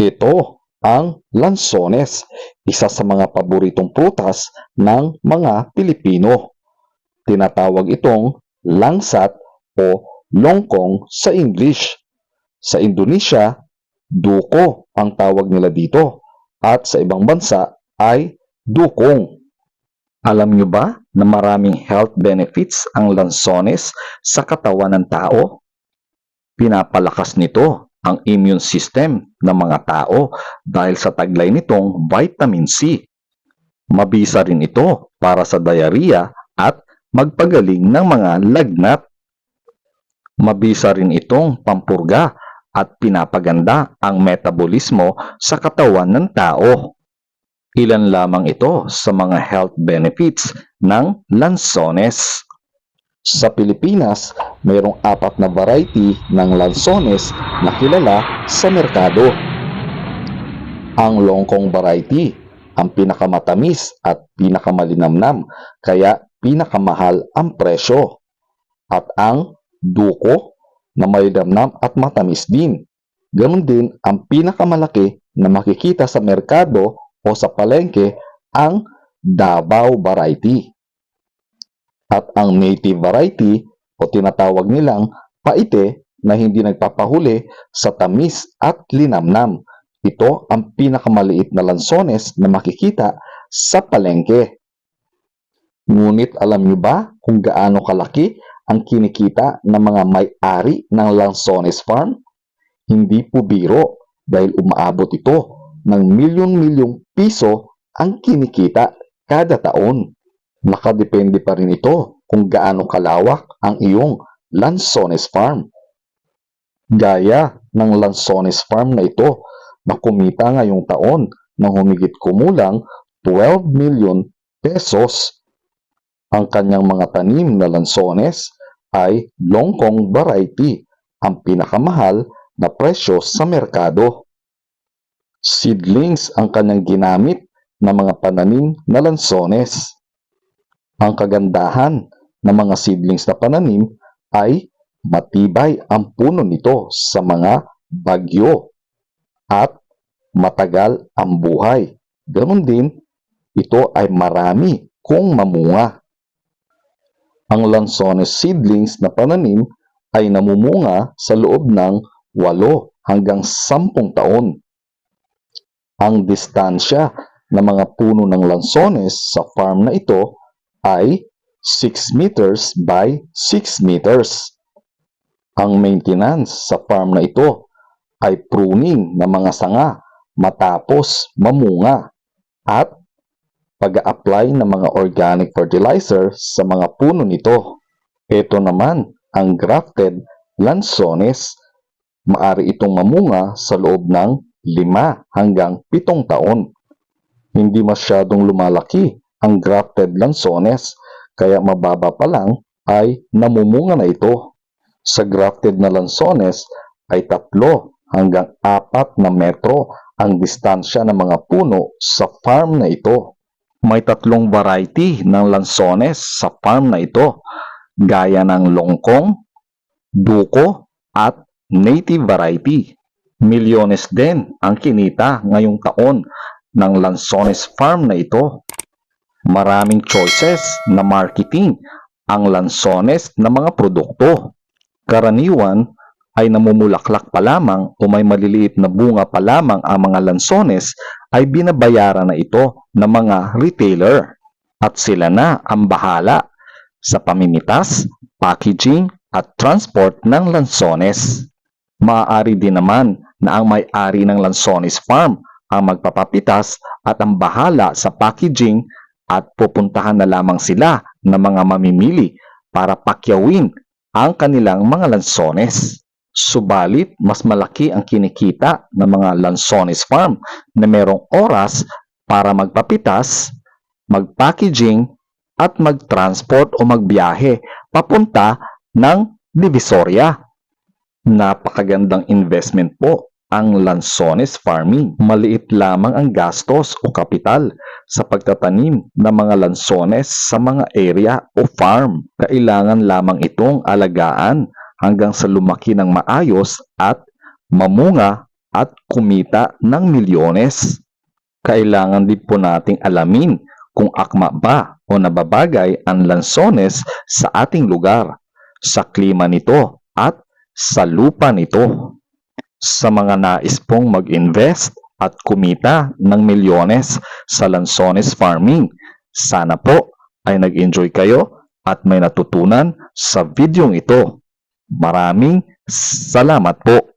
Ito ang lansones, isa sa mga paboritong prutas ng mga Pilipino. Tinatawag itong langsat o longkong sa English. Sa Indonesia, duko ang tawag nila dito at sa ibang bansa ay dukong. Alam nyo ba na maraming health benefits ang lansones sa katawan ng tao? Pinapalakas nito ang immune system ng mga tao dahil sa taglay nitong vitamin C. Mabisa rin ito para sa diarrhea at magpagaling ng mga lagnat. Mabisa rin itong pampurga at pinapaganda ang metabolismo sa katawan ng tao. Ilan lamang ito sa mga health benefits ng lansones. Sa Pilipinas, mayroong apat na variety ng lansones na kilala sa merkado. Ang longkong variety, ang pinakamatamis at pinakamalinamnam, kaya pinakamahal ang presyo. At ang duko na may damnam at matamis din. Ganon din ang pinakamalaki na makikita sa merkado o sa palengke ang Davao variety. At ang native variety o tinatawag nilang paite na hindi nagpapahuli sa tamis at linamnam. Ito ang pinakamaliit na lansones na makikita sa palengke. Ngunit alam niyo ba kung gaano kalaki ang kinikita ng mga may-ari ng Lansones Farm? Hindi po biro dahil umaabot ito ng milyon-milyong piso ang kinikita kada taon. Nakadepende pa rin ito kung gaano kalawak ang iyong Lansones Farm. Gaya ng Lansones Farm na ito na kumita ngayong taon ng humigit kumulang 12 million pesos. Ang kanyang mga tanim na lansones ay longkong variety, ang pinakamahal na presyo sa merkado. Seedlings ang kanyang ginamit na mga pananim na lansones. Ang kagandahan ng mga seedlings na pananim ay matibay ang puno nito sa mga bagyo at matagal ang buhay. Ganon din, ito ay marami kung mamunga. Ang lansones seedlings na pananim ay namumunga sa loob ng 8 hanggang 10 taon. Ang distansya ng mga puno ng lansones sa farm na ito ay 6 meters by 6 meters. Ang maintenance sa farm na ito ay pruning ng mga sanga matapos mamunga at pag-apply ng mga organic fertilizer sa mga puno nito. Ito naman ang grafted lansones. Maari itong mamunga sa loob ng 5 hanggang 7 taon. Hindi masyadong lumalaki ang grafted lansones kaya mababa pa lang ay namumunga na ito. Sa grafted na lansones ay tatlo hanggang 4 na metro ang distansya ng mga puno sa farm na ito. May tatlong variety ng lansones sa farm na ito, gaya ng longkong, duko, at native variety. Milyones din ang kinita ngayong taon ng lansones farm na ito. Maraming choices na marketing ang lansones na mga produkto. Karaniwan ay namumulaklak pa lamang o may maliliit na bunga pa lamang ang mga lansones ay binabayaran na ito ng mga retailer at sila na ang bahala sa pamimitas, packaging at transport ng lansones. Maaari din naman na ang may-ari ng lansones farm ang magpapapitas at ang bahala sa packaging at pupuntahan na lamang sila ng mga mamimili para pakyawin ang kanilang mga lansones. Subalit, mas malaki ang kinikita ng mga Lansones Farm na merong oras para magpapitas, magpackaging, at magtransport o magbiyahe papunta ng Divisoria. Napakagandang investment po ang Lansones Farming. Maliit lamang ang gastos o kapital sa pagtatanim ng mga lansones sa mga area o farm. Kailangan lamang itong alagaan hanggang sa lumaki ng maayos at mamunga at kumita ng milyones. Kailangan din po nating alamin kung akma ba o nababagay ang lansones sa ating lugar, sa klima nito at sa lupa nito. Sa mga nais pong mag-invest at kumita ng milyones sa lansones farming, sana po ay nag-enjoy kayo at may natutunan sa videong ito. Maraming salamat po.